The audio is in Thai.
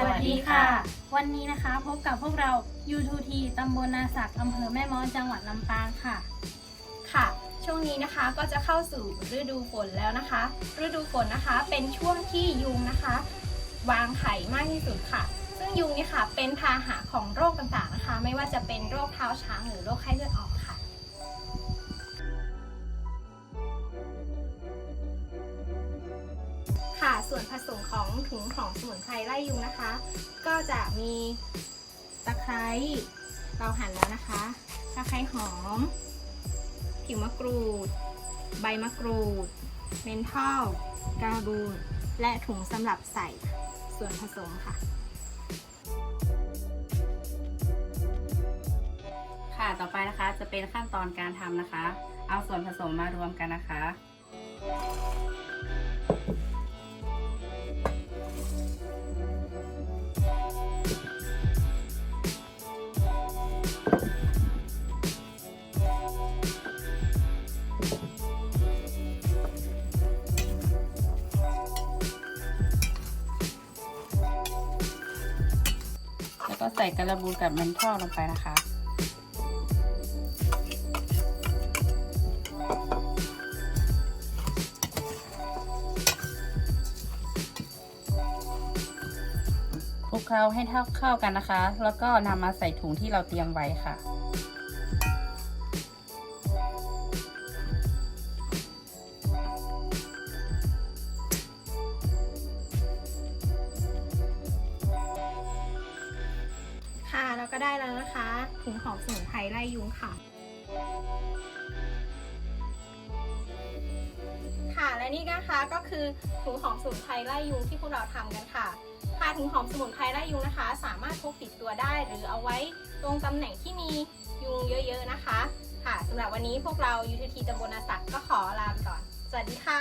สวัสดีค่ะ วันนี้นะคะพบกับพวกเรา U2T ตำบลนาสักอำเภอแม่ม้อนจังหวัดลำปางค่ะ ค่ะ ช่วงนี้นะคะก็จะเข้าสู่ฤดูฝนแล้วนะคะ ฤดูฝนนะคะเป็นช่วงที่ยุงนะคะ วางไข่มากที่สุดค่ะ ซึ่งยุงเนี่ยค่ะเป็นพาหะของโรคต่างๆนะคะ ไม่ว่าจะเป็นโรคเท้าช้างหรือโรคไข้เลือดออกค่ะ ส่วนผสมของถุงหอมสมุนไพรไล่ยุงนะคะ ก็จะมีตะไคร้เราหั่นแล้วนะคะตะไคร้หอม ผิวมะกรูด ใบมะกรูด เมนทอลการบูนและถุงสำหรับใส่ส่วนผสมค่ะ ค่ะต่อไปนะคะจะเป็นขั้นตอนการทำนะคะ เอาส่วนผสมมารวมกันนะคะ ก็ใส่กระบูกับเมนทอลลงไปนะคะคลุกเคล้าให้เท่าเข้ากันนะคะ แล้วก็นำมาใส่ถุงที่เราเตรียมไว้ค่ะ ก็ได้แล้วนะคะถุงหอมสมุนไพรไล่ยุงค่ะ ค่ะและนี่นะคะก็คือถุงหอมสมุนไพรไล่ยุงที่พวกเราทำกันค่ะค่ะถุงหอมสมุนไพรไล่ยุงนะคะ สามารถพกติดตัวได้หรือเอาไว้ตรงตำแหน่งที่มียุงเยอะๆนะคะ ค่ะสำหรับวันนี้พวกเรายูทีทีตำบลนาสักก็ขอลาไปก่อน สวัสดีค่ะ